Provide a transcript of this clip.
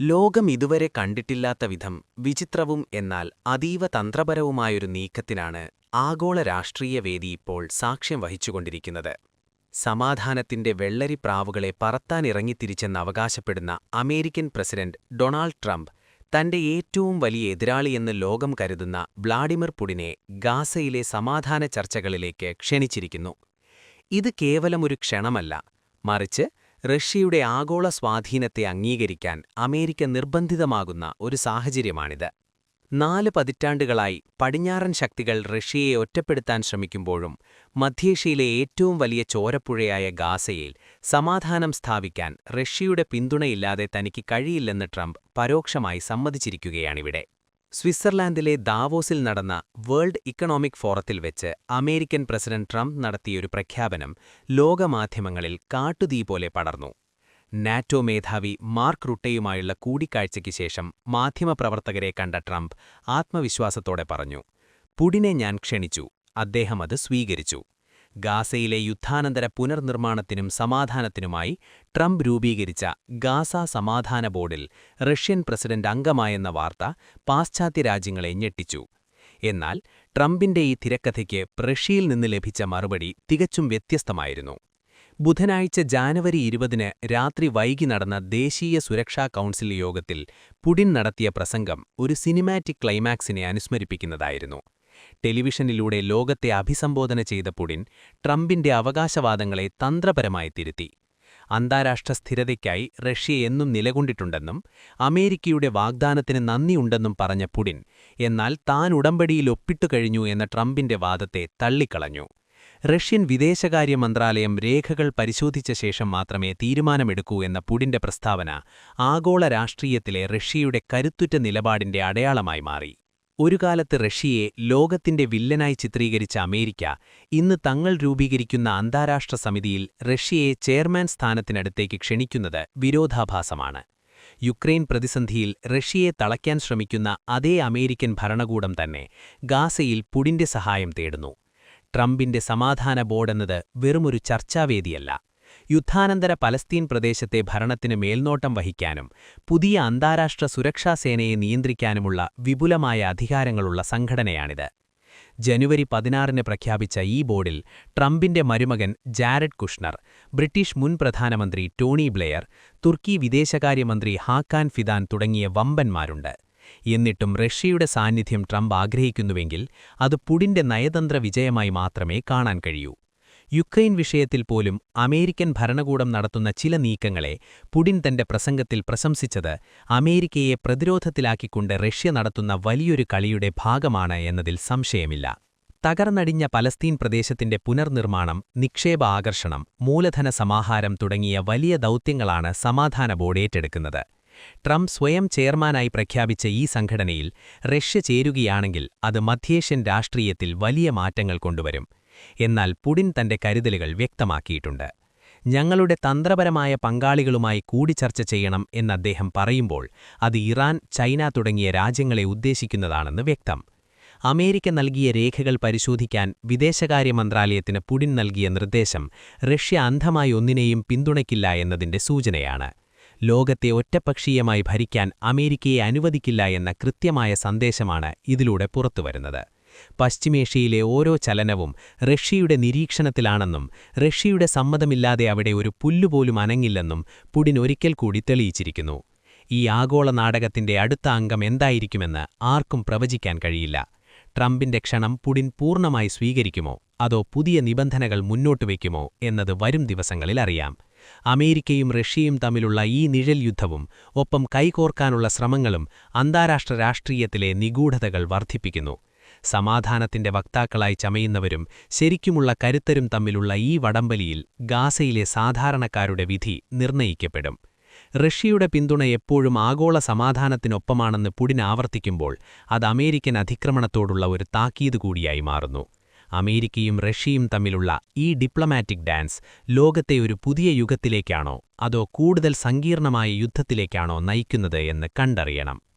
ലോകം ഇതുവരെ കണ്ടിട്ടില്ലാത്ത വിധം വിചിത്രവും എന്നാൽ അതീവ തന്ത്രപരവുമായൊരു നീക്കത്തിനാണ് ആഗോള രാഷ്ട്രീയ വേദി ഇപ്പോൾ സാക്ഷ്യം വഹിച്ചുകൊണ്ടിരിക്കുന്നത്. സമാധാനത്തിന്റെ വെള്ളരിപ്രാവുകളെ പറത്താനിറങ്ങിത്തിരിച്ചെന്നവകാശപ്പെടുന്ന അമേരിക്കൻ പ്രസിഡന്റ് ഡൊണാൾഡ് ട്രംപ് തന്റെ ഏറ്റവും വലിയ എതിരാളിയെന്ന് ലോകം കരുതുന്ന വ്ളാഡിമിർ പുടിനെ ഗാസയിലെ സമാധാന ചർച്ചകളിലേക്ക് ക്ഷണിച്ചിരിക്കുന്നു. ഇത് കേവലമൊരു ക്ഷണമല്ല മറിച്ച് റഷ്യയുടെ ആഗോള സ്വാധീനത്തെ അംഗീകരിക്കാൻ അമേരിക്ക നിർബന്ധിതമാകുന്ന ഒരു സാഹചര്യമാണിത്. നാല് പതിറ്റാണ്ടുകളായി പടിഞ്ഞാറൻ ശക്തികൾ റഷ്യയെ ഒറ്റപ്പെടുത്താൻ ശ്രമിക്കുമ്പോഴും മധ്യേഷ്യയിലെ ഏറ്റവും വലിയ ചോരപ്പുഴയായ ഗാസയിൽ സമാധാനം സ്ഥാപിക്കാൻ റഷ്യയുടെ പിന്തുണയില്ലാതെ തനിക്ക് കഴിയില്ലെന്ന് ട്രംപ് പരോക്ഷമായി സമ്മതിച്ചിരിക്കുകയാണിവിടെ. സ്വിറ്റ്സർലാൻഡിലെ ദാവോസിൽ നടന്ന വേൾഡ് ഇക്കണോമിക് ഫോറത്തിൽ വെച്ച് അമേരിക്കൻ പ്രസിഡന്റ് ട്രംപ് നടത്തിയൊരു പ്രഖ്യാപനം ലോകമാധ്യമങ്ങളിൽ കാട്ടുതീ പോലെ പടർന്നു. നാറ്റോ മേധാവി മാർക്ക് റുട്ടയുമായുള്ള കൂടിക്കാഴ്ചയ്ക്ക് ശേഷം മാധ്യമപ്രവർത്തകരെ കണ്ട ട്രംപ് ആത്മവിശ്വാസത്തോടെ പറഞ്ഞു പുടിനെ ഞാൻ ക്ഷണിച്ചു അദ്ദേഹം അത് സ്വീകരിച്ചു. ഗാസയിലെ യുദ്ധാനന്തര പുനർനിർമ്മാണത്തിനും സമാധാനത്തിനുമായി ട്രംപ് രൂപീകരിച്ച ഗാസ സമാധാന ബോർഡിൽ റഷ്യൻ പ്രസിഡന്റ് അംഗമായെന്ന വാർത്ത പാശ്ചാത്യ രാജ്യങ്ങളെ ഞെട്ടിച്ചു. എന്നാൽ ട്രംപിന്റെ ഈ തിരക്കഥയ്ക്ക് റഷ്യയിൽ നിന്ന് ലഭിച്ച മറുപടി തികച്ചും വ്യത്യസ്തമായിരുന്നു. ബുധനാഴ്ച ജാനുവരി ഇരുപതിന് രാത്രി വൈകി നടന്ന ദേശീയ സുരക്ഷാ കൗൺസിൽ യോഗത്തിൽ പുടിൻ നടത്തിയ പ്രസംഗം ഒരു സിനിമാറ്റിക് ക്ലൈമാക്സിനെ അനുസ്മരിപ്പിക്കുന്നതായിരുന്നു. ടെലിവിഷനിലൂടെ ലോകത്തെ അഭിസംബോധന ചെയ്ത പുടിൻ ട്രംപിന്റെ അവകാശവാദങ്ങളെ തന്ത്രപരമായി തിരുത്തി. അന്താരാഷ്ട്ര സ്ഥിരതയ്ക്കായി റഷ്യ എന്നും നിലകൊണ്ടിട്ടുണ്ടെന്നും അമേരിക്കയുടെ വാഗ്ദാനത്തിന് നന്ദിയുണ്ടെന്നും പറഞ്ഞ പുടിൻ എന്നാൽ താൻ ഉടമ്പടിയിൽ ഒപ്പിട്ടുകഴിഞ്ഞു എന്ന ട്രംപിന്റെ വാദത്തെ തള്ളിക്കളഞ്ഞു. റഷ്യൻ വിദേശകാര്യ മന്ത്രാലയം രേഖകൾ പരിശോധിച്ച ശേഷം മാത്രമേ തീരുമാനമെടുക്കൂ എന്ന പുടിന്റെ പ്രസ്താവന ആഗോള രാഷ്ട്രീയത്തിലെ റഷ്യയുടെ കരുത്തുറ്റ നിലപാടിന്റെ അടയാളമായി മാറി. ഒരു കാലത്ത് റഷ്യയെ ലോകത്തിന്റെ വില്ലനായി ചിത്രീകരിച്ച അമേരിക്ക ഇന്ന് തങ്ങൾ രൂപീകരിക്കുന്ന അന്താരാഷ്ട്ര സമിതിയിൽ റഷ്യയെ ചെയർമാൻ സ്ഥാനത്തിനടുത്തേക്ക് ക്ഷണിക്കുന്നത് വിരോധാഭാസമാണ്. യുക്രൈൻ പ്രതിസന്ധിയിൽ റഷ്യയെ തളയ്ക്കാൻ ശ്രമിക്കുന്ന അതേ അമേരിക്കൻ ഭരണകൂടം തന്നെ ഗാസയിൽ പുടിന്റെ സഹായം തേടുന്നു. ട്രംപിന്റെ സമാധാന ബോർഡെന്നത് വെറുമൊരു ചർച്ചാവേദിയല്ല. യുദ്ധാനന്തര പലസ്തീൻ പ്രദേശത്തെ ഭരണത്തിന് മേൽനോട്ടം വഹിക്കാനും പുതിയ അന്താരാഷ്ട്ര സുരക്ഷാസേനയെ നിയന്ത്രിക്കാനുമുള്ള വിപുലമായ അധികാരങ്ങളുള്ള സംഘടനയാണിത്. ജനുവരി പതിനാറിന് പ്രഖ്യാപിച്ച ഈ ബോർഡിൽ ട്രംപിന്റെ മരുമകൻ ജാരഡ് കുഷ്ണർ ബ്രിട്ടീഷ് മുൻ പ്രധാനമന്ത്രി ടോണി ബ്ലെയർ തുർക്കി വിദേശകാര്യമന്ത്രി ഹാക്കാൻ ഫിദാൻ തുടങ്ങിയ വമ്പന്മാരുണ്ട്. എന്നിട്ടും റഷ്യയുടെ സാന്നിധ്യം ട്രംപ് ആഗ്രഹിക്കുന്നുവെങ്കിൽ അത് പുടിന്റെ നയതന്ത്ര വിജയമായി മാത്രമേ കാണാൻ കഴിയൂ. യുക്രൈൻ വിഷയത്തിൽ പോലും അമേരിക്കൻ ഭരണകൂടം നടത്തുന്ന ചില നീക്കങ്ങളെ പുടിൻ തന്റെ പ്രസംഗത്തിൽ പ്രശംസിച്ചത് അമേരിക്കയെ പ്രതിരോധത്തിലാക്കിക്കൊണ്ട് റഷ്യ നടത്തുന്ന വലിയൊരു കളിയുടെ ഭാഗമാണ് എന്നതിൽ സംശയമില്ല. തകർന്നടിഞ്ഞ പലസ്തീൻ പ്രദേശത്തിന്റെ പുനർനിർമ്മാണം നിക്ഷേപ ആകർഷണം മൂലധന സമാഹാരം തുടങ്ങിയ വലിയ ദൗത്യങ്ങളാണ് സമാധാന ബോർഡ് ഏറ്റെടുക്കുന്നത്. ട്രംപ് സ്വയം ചെയർമാനായി പ്രഖ്യാപിച്ച ഈ സംഘടനയിൽ റഷ്യ ചേരുകയാണെങ്കിൽ അത് മധ്യേഷ്യൻ രാഷ്ട്രീയത്തിൽ വലിയ മാറ്റങ്ങൾ കൊണ്ടുവരും. എന്നാൽ പുടിൻ തന്റെ കരുതലുകൾ വ്യക്തമാക്കിയിട്ടുണ്ട്. ഞങ്ങളുടെ തന്ത്രപരമായ പങ്കാളികളുമായി കൂടിച്ചർച്ച ചെയ്യണം എന്ന് അദ്ദേഹം പറയുമ്പോൾ അത് ഇറാൻ ചൈന തുടങ്ങിയ രാജ്യങ്ങളെ ഉദ്ദേശിക്കുന്നതാണെന്ന് വ്യക്തം. അമേരിക്ക നൽകിയ രേഖകൾ പരിശോധിക്കാൻ വിദേശകാര്യ മന്ത്രാലയത്തിന് പുടിൻ നൽകിയ നിർദ്ദേശം റഷ്യ അന്ധമായി ഒന്നിനെയും പിന്തുണയ്ക്കില്ല എന്നതിന്റെ സൂചനയാണ്. ലോകത്തെ ഒറ്റപക്ഷീയമായി ഭരിക്കാൻ അമേരിക്കയെ അനുവദിക്കില്ല എന്ന കൃത്യമായ സന്ദേശമാണ് ഇതിലൂടെ പുറത്തുവരുന്നത്. പശ്ചിമേഷ്യയിലെ ഓരോ ചലനവും റഷ്യയുടെ നിരീക്ഷണത്തിലാണെന്നും റഷ്യയുടെ സമ്മതമില്ലാതെ അവിടെ ഒരു പുല്ലുപോലും അനങ്ങില്ലെന്നും പുടിൻ ഒരിക്കൽ കൂടി തെളിയിച്ചിരിക്കുന്നു. ഈ ആഗോള നാടകത്തിന്റെ അടുത്ത അംഗം എന്തായിരിക്കുമെന്ന് ആർക്കും പ്രവചിക്കാൻ കഴിയില്ല. ട്രംപിന്റെ ക്ഷണം പുടിൻ പൂർണമായി സ്വീകരിക്കുമോ അതോ പുതിയ നിബന്ധനകൾ മുന്നോട്ട് വയ്ക്കുമോ എന്നത് വരും ദിവസങ്ങളിൽ അറിയാം. അമേരിക്കയും റഷ്യയും തമ്മിലുള്ള ഈ നിഴൽ യുദ്ധവും ഒപ്പം കൈകോർക്കാനുള്ള ശ്രമങ്ങളും അന്താരാഷ്ട്ര രാഷ്ട്രീയത്തിലെ നിഗൂഢതകൾ വർദ്ധിപ്പിക്കുന്നു. സമാധാനത്തിന്റെ വക്താക്കളായി ചമയുന്നവരും ശരിക്കുമുള്ള കരുത്തരും തമ്മിലുള്ള ഈ വടംവലിയിൽ ഗാസയിലെ സാധാരണക്കാരുടെ വിധി നിർണയിക്കപ്പെടും. റഷ്യയുടെ പിന്തുണ എപ്പോഴും ആഗോള സമാധാനത്തിനൊപ്പമാണെന്ന് പുടിൻ ആവർത്തിക്കുമ്പോൾ അത് അമേരിക്കൻ അതിക്രമണത്തോടുള്ള ഒരു താക്കീത് കൂടിയായി മാറുന്നു. അമേരിക്കയും റഷ്യയും തമ്മിലുള്ള ഈ ഡിപ്ലോമാറ്റിക് ഡാൻസ് ലോകത്തെ ഒരു പുതിയ യുഗത്തിലേക്കാണോ അതോ കൂടുതൽ സങ്കീർണമായ യുദ്ധത്തിലേക്കാണോ നയിക്കുന്നത് എന്ന് കണ്ടറിയണം.